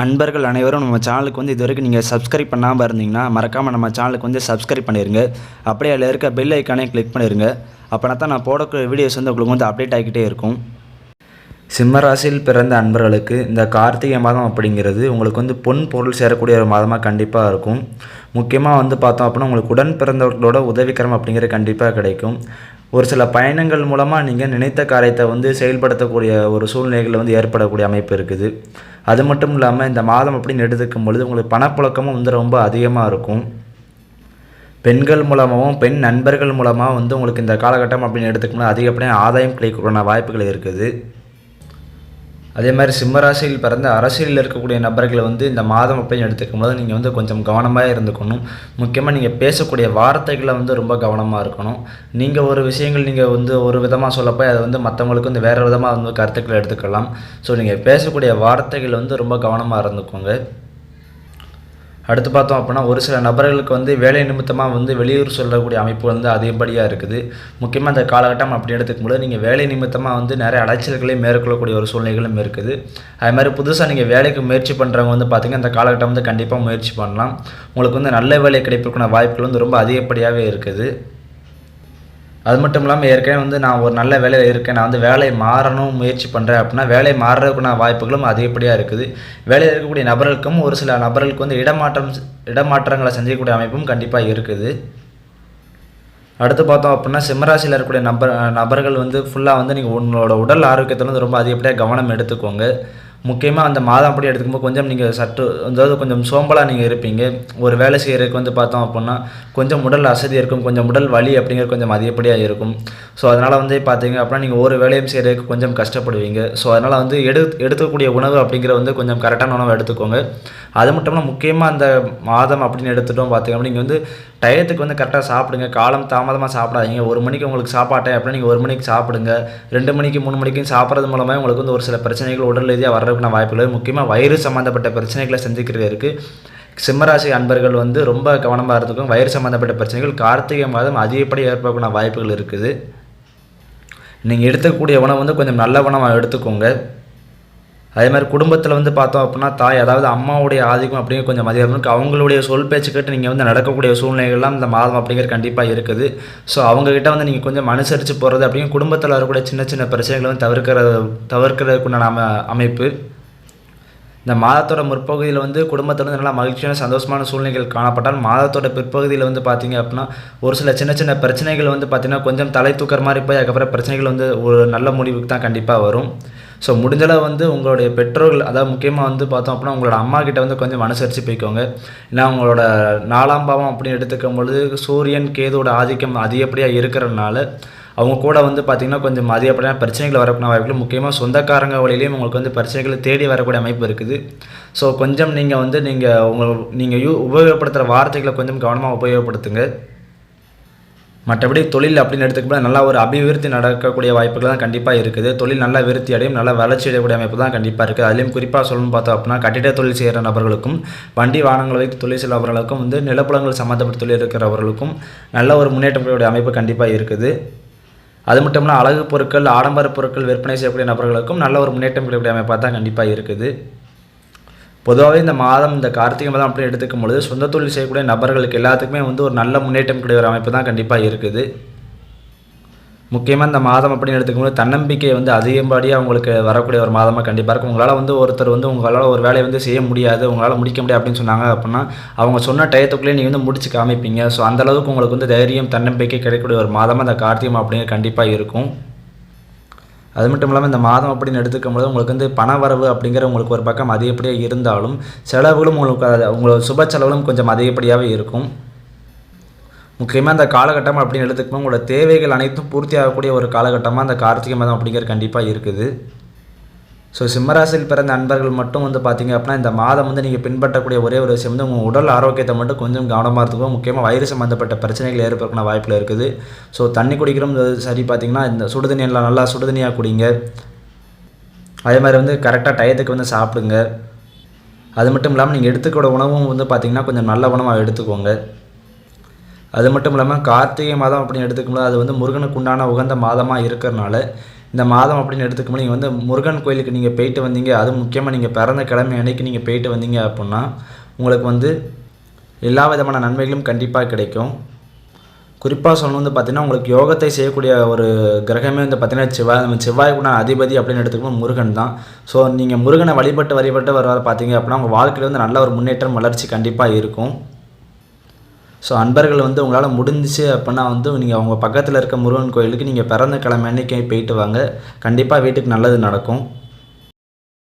அன்பர்கள் அனைவரும் நம்ம சேனலுக்கு வந்து இது வரைக்கும் நீங்கள் சப்ஸ்கிரைப் பண்ணாமல் இருந்தீங்கன்னா மறக்காமல் நம்ம சேனலுக்கு வந்து சப்ஸ்கிரைப் பண்ணிடுங்க அப்படியே அதில் இருக்க பெல் ஐக்கானே கிளிக் பண்ணிடுங்க அப்போனா தான் நான் போடக்கூடிய வீடியோஸ் வந்து உங்களுக்கு வந்து அப்டேட் ஆகிக்கிட்டே இருக்கும். சிம்மராசியில் பிறந்த அன்பர்களுக்கு இந்த கார்த்திகை மாதம் அப்படிங்கிறது உங்களுக்கு வந்து பொன் பொருள் சேரக்கூடிய ஒரு மாதமாக கண்டிப்பாக இருக்கும். முக்கியமாக வந்து பார்த்தோம் அப்படின்னா உங்களுக்கு உடன் பிறந்தவர்களோட உதவிக்கரம் அப்படிங்கிறது கண்டிப்பாக கிடைக்கும். ஒரு சில பயணங்கள் மூலமாக நீங்கள் நினைத்த காரியத்தை வந்து செயல்படுத்தக்கூடிய ஒரு சூழ்நிலைகள் வந்து ஏற்படக்கூடிய அமைப்பு இருக்குது. அது மட்டும் இல்லாமல் இந்த மாதம் அப்படின்னு எடுத்துக்கும் பொழுது உங்களுக்கு பணப்புழக்கமும் வந்து ரொம்ப அதிகமாக இருக்கும். பெண்கள் மூலமாகவும் பெண் நண்பர்கள் மூலமாக வந்து உங்களுக்கு இந்த காலகட்டம் அப்படின்னு எடுத்துக்கும்போது அதிகப்படியான ஆதாயம் கிடைக்கக்கூடிய வாய்ப்புகள் இருக்குது. அதே மாதிரி சிம்மராசியில் பிறந்த அரசியலில் இருக்கக்கூடிய நபர்களை வந்து இந்த மாதம் அப்படின்னு எடுத்துக்கும் போது நீங்கள் வந்து கொஞ்சம் கவனமாக இருந்துக்கணும். முக்கியமாக நீங்கள் பேசக்கூடிய வார்த்தைகளை வந்து ரொம்ப கவனமாக இருக்கணும். நீங்கள் ஒரு விஷயங்கள் நீங்கள் வந்து ஒரு விதமாக சொல்லப்போ அதை வந்து மற்றவங்களுக்கு வந்து வேறு விதமாக வந்து கருத்துக்களை எடுத்துக்கலாம். ஸோ நீங்கள் பேசக்கூடிய வார்த்தைகள் வந்து ரொம்ப கவனமாக இருந்துக்கோங்க. அடுத்து பார்த்தோம் அப்படின்னா ஒரு சில நபர்களுக்கு வந்து வேலை நிமித்தமாக வந்து வெளியூர் சொல்லக்கூடிய அமைப்பு வந்து அதிகப்படியாக இருக்குது. முக்கியமாக இந்த காலகட்டம் அப்படி எடுத்துக்கும்போது நீங்கள் வேலை நிமித்தமாக வந்து நிறைய அலைச்சல்களையும் மேற்கொள்ளக்கூடிய ஒரு சூழ்நிலைகளும் இருக்குது. அது மாதிரி புதுசாக நீங்கள் வேலைக்கு முயற்சி பண்ணுறவங்க வந்து பார்த்திங்கன்னா இந்த காலகட்டம் வந்து கண்டிப்பாக முயற்சி பண்ணலாம். உங்களுக்கு வந்து நல்ல வேலை கிடைப்பதற்கான வாய்ப்புகள் வந்து ரொம்ப அதிகப்படியாகவே இருக்குது. அது மட்டும் இல்லாமல் ஏற்கனவே வந்து நான் ஒரு நல்ல வேலையில் இருக்கேன். நான் வந்து வேலை மாறணும் முயற்சி பண்ணுறேன் அப்படின்னா வேலை மாறுறதுக்குள்ள வாய்ப்புகளும் அதிகப்படியாக இருக்குது. வேலையில் இருக்கக்கூடிய நபர்களுக்கும் ஒரு சில நபர்களுக்கு வந்து இடமாற்றம் இடமாற்றங்களை செஞ்சக்கூடிய அமைப்பும் கண்டிப்பாக இருக்குது. அடுத்து பார்த்தோம் அப்படின்னா சிம்மராசியில் இருக்கக்கூடிய நபர் நபர்கள் வந்து ஃபுல்லாக வந்து நீங்கள் உங்களோட உடல் ஆரோக்கியத்தில் வந்து ரொம்ப அதிகப்படியாக கவனம் எடுத்துக்கோங்க. முக்கியமாக அந்த மாதம் அப்படி எடுத்துக்கும்போது கொஞ்சம் நீங்கள் சற்று அதாவது கொஞ்சம் சோம்பலாக நீங்கள் இருப்பீங்க. ஒரு வேலை செய்கிறதுக்கு வந்து பார்த்தோம் அப்படின்னா கொஞ்சம் உடல் அசதி இருக்கும் கொஞ்சம் உடல் வலி அப்படிங்கிறது கொஞ்சம் அதிகப்படியாக இருக்கும். ஸோ அதனால் வந்து பார்த்தீங்க அப்படின்னா நீங்கள் ஒரு வேலையும் செய்கிறதுக்கு கொஞ்சம் கஷ்டப்படுவீங்க. ஸோ அதனால் வந்து எடு எடுக்கக்கூடிய உணவு அப்படிங்கிற வந்து கொஞ்சம் கரெக்டான உணவு எடுத்துக்கோங்க. அது மட்டும் இல்லாமல் முக்கியமாக அந்த மாதம் அப்படின்னு எடுத்துட்டோம் பார்த்தீங்க அப்படின்னா நீங்கள் வந்து டயத்துக்கு வந்து கரெக்டாக சாப்பிடுங்க. காலம் தாமதமாக சாப்பிடாதீங்க. ஒரு மணிக்கு உங்களுக்கு சாப்பாட்டை அப்படின்னா நீங்கள் ஒரு மணிக்கு சாப்பிடுங்க. ரெண்டு மணிக்கு மூணு மணிக்கும் சாப்பிட்றது மூலமாக உங்களுக்கு வந்து ஒரு சில பிரச்சனைகள் உடல் ரீதியாக வர்றதுக்கான வாய்ப்புகள் முக்கியமாக வயிறு சம்மந்தப்பட்ட பிரச்சனைகளை சந்திக்கிறதுக்கு சிம்மராசி அன்பர்கள் வந்து ரொம்ப கவனமாக இருந்துக்கும் வயிறு சம்மந்தப்பட்ட பிரச்சனைகள் கார்த்திகை மாதம் அதிகப்படி ஏற்படக்கூடிய வாய்ப்புகள் இருக்குது. நீங்கள் எடுத்துக்கூடிய உணவு வந்து கொஞ்சம் நல்ல உணவாக எடுத்துக்கோங்க. அதே மாதிரி குடும்பத்தில் வந்து பார்த்தோம் அப்படின்னா தாய் அதாவது அம்மாவுடைய ஆதிக்கம் அப்படிங்கிற கொஞ்சம் மதியம் இருக்குது அவங்களுடைய சொல் பேச்சு கேட்டு நீங்கள் வந்து நடக்கக்கூடிய சூழ்நிலைகள்லாம் இந்த மாதம் அப்படிங்கிற கண்டிப்பாக இருக்குது. ஸோ அவங்கக்கிட்ட வந்து நீங்கள் கொஞ்சம் அனுசரித்து போகிறது அப்படிங்கிற குடும்பத்தில் வரக்கூடிய சின்ன சின்ன பிரச்சனைகளை வந்து தவிர்க்கிறது தவிர்க்கிறதுக்குண்டான அம அமைப்பு. இந்த மாதத்தோட முற்பகுதியில் வந்து குடும்பத்தில் வந்து நல்லா மகிழ்ச்சியான சந்தோஷமான சூழ்நிலைகள் காணப்பட்டால் மாதத்தோட பிற்பகுதியில் வந்து பார்த்தீங்க அப்படின்னா ஒரு சில சின்ன சின்ன பிரச்சனைகள் வந்து பார்த்திங்கன்னா கொஞ்சம் தலை தூக்கிற மாதிரி போய் அதுக்கப்புறம் பிரச்சனைகள் வந்து ஒரு நல்ல முடிவுக்கு தான் கண்டிப்பாக வரும். ஸோ முடிஞ்சளவு வந்து உங்களுடைய பெற்றோர்கள் அதாவது முக்கியமாக வந்து பார்த்தோம் அப்படின்னா உங்களோட அம்மா கிட்ட வந்து கொஞ்சம் அனுசரித்து போய்க்கோங்க. ஏன்னா உங்களோட நாலாம் பாவம் அப்படின்னு எடுத்துக்கும் பொழுது சூரியன் கேதோட ஆதிக்கம் அதிகப்படியாக இருக்கிறதுனால அவங்க கூட வந்து பார்த்திங்கன்னா கொஞ்சம் அதிகப்படியான பிரச்சனைகள் வரக்கூடிய வாய்ப்புகள் முக்கியமாக சொந்தக்காரங்க வழியிலையும் உங்களுக்கு வந்து பிரச்சனைகளை தேடி வரக்கூடிய அமைப்பு இருக்குது. ஸோ கொஞ்சம் நீங்கள் வந்து நீங்கள் உங்கள் நீங்கள் யூ உபயோகப்படுத்துகிற வார்த்தைகளை கொஞ்சம் கவனமாக உபயோகப்படுத்துங்க. மற்றபடி தொழில் அப்படின்னு எடுத்துக்கப்பட நல்லா ஒரு அபிவிருத்தி நடக்கக்கூடிய வாய்ப்புகள் தான் கண்டிப்பாக இருக்குது. தொழில் நல்லா விருத்தி அடையும் நல்லா வளர்ச்சி அடையக்கூடிய அமைப்பு தான் கண்டிப்பாக இருக்குது. அதுலேயும் குறிப்பாக சொல்லணும்னு பார்த்தோம் அப்படின்னா கட்டிட தொழில் செய்கிற நபர்களுக்கும் வண்டி வாகனங்கள் வைத்து தொழில் செய்கிறவர்களுக்கும் வந்து நிலப்புலங்கள் சம்மந்தப்பட்ட தொழில் இருக்கிறவர்களுக்கும் நல்ல ஒரு முன்னேற்றக்கூடிய அமைப்பு கண்டிப்பாக இருக்குது. அது மட்டும் இல்லாமல் அழகு பொருட்கள் ஆடம்பர பொருட்கள் விற்பனை செய்யக்கூடிய நபர்களுக்கும் நல்ல ஒரு முன்னேற்றம் கிடைக்கக்கூடிய அமைப்பாக தான் கண்டிப்பாக இருக்குது. பொதுவாகவே இந்த மாதம் இந்த கார்த்திகை மாதம் அப்படி எடுத்துக்கும் பொழுது சொந்த தொழில் செய்யக்கூடிய நபர்களுக்கு எல்லாத்துக்குமே வந்து ஒரு நல்ல முன்னேற்றம் கிடைக்கிற அமைப்பு தான் கண்டிப்பாக இருக்குது. முக்கியமாக இந்த மாதம் அப்படின்னு எடுத்துக்கும்போது தன்னம்பிக்கை வந்து அதிகப்படியாக அவங்களுக்கு வரக்கூடிய ஒரு மாதமாக கண்டிப்பாக இருக்கும். உங்களால் வந்து ஒருத்தர் வந்து உங்களால் ஒரு வேலையை வந்து செய்ய முடியாது உங்களால் முடிக்க முடியாது அப்படின்னு சொன்னாங்க அப்படின்னா அவங்க சொன்ன டயத்துக்குள்ளே நீங்கள் வந்து முடிச்சு காமிப்பீங்க. ஸோ அந்தளவுக்கு உங்களுக்கு வந்து தைரியம் தன்னம்பிக்கை கிடைக்கக்கூடிய ஒரு மாதமாக இந்த கார்த்திகம் அப்படிங்கிற கண்டிப்பாக இருக்கும். அது மட்டும் இல்லாமல் இந்த மாதம் அப்படின்னு எடுத்துக்கும் போது உங்களுக்கு வந்து பண வரவு அப்படிங்கிற உங்களுக்கு ஒரு பக்கம் அதிகப்படியாக இருந்தாலும் செலவுகளும் உங்களுக்கு உங்களோட சுப செலவுகளும் கொஞ்சம் அதிகப்படியாகவே இருக்கும். முக்கியமாக அந்த காலகட்டம் அப்படின்னு எடுத்துக்கும்போது உங்களோட தேவைகள் அனைத்தும் பூர்த்தி ஆகக்கூடிய ஒரு காலகட்டமாக அந்த கார்த்திகை மாதம் அப்படிங்கிறது கண்டிப்பாக இருக்குது. ஸோ சிம்மராசியில் பிறந்த நண்பர்கள் மட்டும் வந்து பார்த்திங்க அப்படின்னா இந்த மாதம் வந்து நீங்கள் பின்பற்றக்கூடிய ஒரே ஒரு விஷயம் வந்து உங்கள் உடல் ஆரோக்கியத்தை மட்டும் கொஞ்சம் கவனமாக இருக்கும் முக்கியமாக வயிறு சம்மந்தப்பட்ட பிரச்சனைகள் ஏற்படுக்கிற வாய்ப்பில் இருக்குது. ஸோ தண்ணி குடிக்கிறோம் சரி பார்த்திங்கன்னா இந்த சுடுதண்ணி எல்லாம் நல்லா சுடுதண்ணியாக குடிங்க. அதே மாதிரி வந்து கரெக்டாக டயத்துக்கு வந்து சாப்பிடுங்க. அது மட்டும் இல்லாமல் நீங்கள் எடுத்துக்கூட உணவும் வந்து பார்த்திங்கன்னா கொஞ்சம் நல்ல உணவாக எடுத்துக்கோங்க. அது மட்டும் இல்லாமல் கார்த்திகை மாதம் அப்படின்னு எடுத்துக்கும்போது அது வந்து முருகனுக்கு உண்டான உகந்த மாதமாக இருக்கிறனால இந்த மாதம் அப்படின்னு எடுத்துக்கும்போது நீங்கள் வந்து முருகன் கோயிலுக்கு நீங்கள் போயிட்டு வந்தீங்க அதுவும் முக்கியமாக நீங்கள் பிறந்த கிழமை அன்னைக்கு நீங்கள் போயிட்டு வந்தீங்க அப்படின்னா உங்களுக்கு வந்து எல்லா விதமான நன்மைகளும் கண்டிப்பாக கிடைக்கும். குறிப்பாக சொல்லணும் வந்து பார்த்திங்கன்னா உங்களுக்கு யோகத்தை செய்யக்கூடிய ஒரு கிரகமே வந்து பார்த்தீங்கன்னா செவ்வாய் நம்ம செவ்வாய் அதிபதி அப்படின்னு எடுத்துக்கணும் முருகன் தான். ஸோ நீங்கள் முருகனை வழிபட்டு வழிபட்டு வர வர பார்த்தீங்க அப்படின்னா உங்கள் வாழ்க்கையில் வந்து நல்ல ஒரு முன்னேற்றம் வளர்ச்சி கண்டிப்பாக இருக்கும். ஸோ அன்பர்கள் வந்து உங்களால் முடிஞ்சிச்சு அப்படின்னா வந்து நீங்கள் உங்கள் பக்கத்தில் இருக்க முருகன் கோயிலுக்கு நீங்கள் பிறந்த கிழமை அன்னைக்கு போயிட்டு வாங்க. கண்டிப்பாக வீட்டுக்கு நல்லது நடக்கும்.